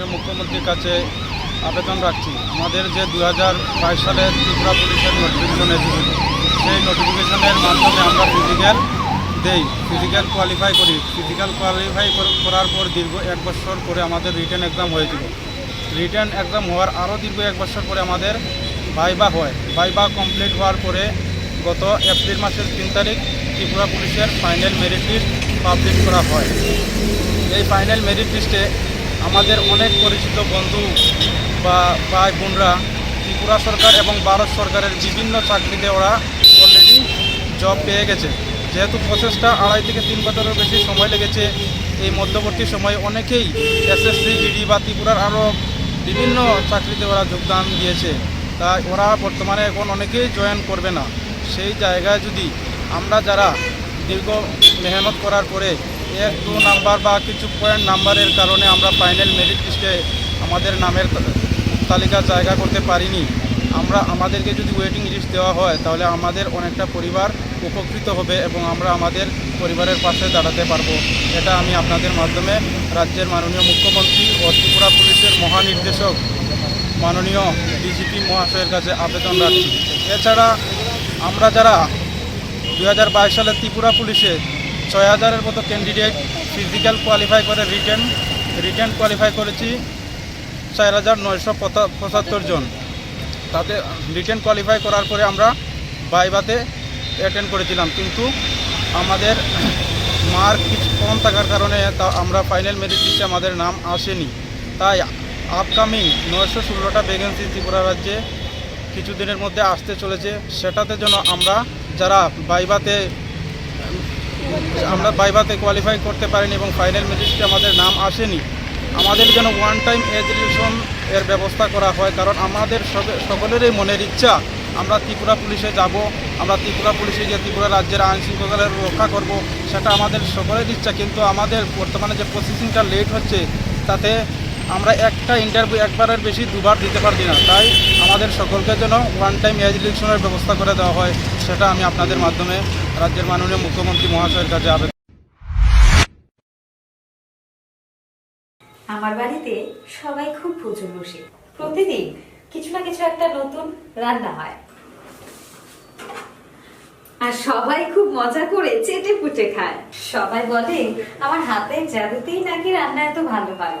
মাননীয় মুখ্যমন্ত্রীর কাছে আবেদন রাখছি। আমাদের যে দু হাজার বাইশ সালে ত্রিপুরা পুলিশের নোটিফিকেশন এসেছিল, সেই নোটিফিকেশনের মাধ্যমে আমরা ফিজিক্যাল দেই ফিজিক্যাল কোয়ালিফাই করি। ফিজিক্যাল কোয়ালিফাই করার পর দীর্ঘ এক বছর পরে আমাদের রিটার্ন এক্সাম হয়েছিল। রিটার্ন এক্সাম হওয়ার আরও দীর্ঘ এক বছর পরে আমাদের ভাইবা হয়। ভাইবা কমপ্লিট হওয়ার পরে গত এপ্রিল মাসের তিন তারিখ ত্রিপুরা পুলিশের ফাইনাল মেরিট লিস্ট পাবলিশ করা হয়। এই ফাইনাল মেরিট লিস্টে আমাদের অনেক পরিচিত বন্ধু বা ভাই বোনরা, ত্রিপুরা সরকার এবং ভারত সরকারের বিভিন্ন চাকরিতে ওরা অলরেডি জব পেয়ে গেছে। যেহেতু প্রসেসটা আড়াই থেকে তিন বছরের বেশি সময় লেগেছে, এই মধ্যবর্তী সময়ে অনেকেই এসএসসি জিডি বা ত্রিপুরার আরও বিভিন্ন চাকরিতে ওরা যোগদান দিয়েছে। তাই ওরা বর্তমানে এখন অনেকেই জয়েন করবে না। সেই জায়গায় যদি আমরা যারা দীর্ঘ মেহনত করার পরে এক, দু নাম্বার বা কিছু পয়েন্ট নাম্বারের কারণে আমরা ফাইনাল মেরিট লিস্টে আমাদের নামের তালিকা জায়গা করতে পারিনি। আমরা, আমাদেরকে যদি ওয়েটিং লিস্ট দেওয়া হয়, তাহলে আমাদের অনেকটা পরিবার উপকৃত হবে এবং আমরা আমাদের পরিবারের পাশে দাঁড়াতে পারব। এটা আমি আপনাদের মাধ্যমে রাজ্যের মাননীয় মুখ্যমন্ত্রী ও ত্রিপুরা পুলিশের মহানির্দেশক মাননীয় ডিজিপি মহাশয়ের কাছে আবেদন রাখছি। এছাড়া আমরা যারা দু হাজার বাইশ সালে ত্রিপুরা পুলিশে ছয় হাজারের মতো ক্যান্ডিডেট ফিজিক্যাল কোয়ালিফাই করে রিটার্ন রিটার্ন কোয়ালিফাই করেছি চার হাজার নয়শো পঁচাত্তর জন। তাতে রিটার্ন কোয়ালিফাই করার পরে আমরা বাইবাতে অ্যাটেন্ড করেছিলাম। কিন্তু আমাদের মার্ক কিছু কম থাকার কারণে তা আমরা ফাইনাল মেরিট লিস্টে আমাদের নাম আসেনি। তাই আপকামিং নয়শো ষোলোটা ভ্যাকেন্সি ত্রিপুরা রাজ্যে কিছুদিনের মধ্যে আসতে চলেছে। সেটাতে যেন আমরা যারা বাইবাতে আমরা বাইবাতে কোয়ালিফাই করতে পারিনি এবং ফাইনাল ম্যাচে আমাদের নাম আসেনি। আমাদের যেন ওয়ান টাইম এজ রিলেশন এর ব্যবস্থা করা হয়, কারণ আমাদের সকলেরই মনের ইচ্ছা, আমরা ত্রিপুরা পুলিশে যাব, আমরা ত্রিপুরা পুলিশে গিয়ে ত্রিপুরা রাজ্যের আইন শৃঙ্খলা রক্ষা করব, সেটা আমাদের সকলের ইচ্ছা, কিন্তু আমাদের বর্তমানে যে প্রসেসিংটা লেট হচ্ছে, তাতে আমরা একটা ইন্টারভিউ একবারের বেশি দুবার দিতে পারছি না। তাই আমাদের সকলকে যেন ওয়ান টাইম এজ রিলেশনের ব্যবস্থা করে দেওয়া হয়, সেটা আমি আপনাদের মাধ্যমে রাজ্যের মাননীয় মুখ্যমন্ত্রী মহাশয়ের কাছে আবেদন আমার বাড়িতে সবাই খুব বসে। প্রতিদিন কিছু না কিছু একটা নতুন রান্না হয়। আর সবাই খুব মজা করে চেটে পুটে খায়। সবাই বলে, আমার হাতের জাদুতেই নাকি রান্না এত ভালো হয়?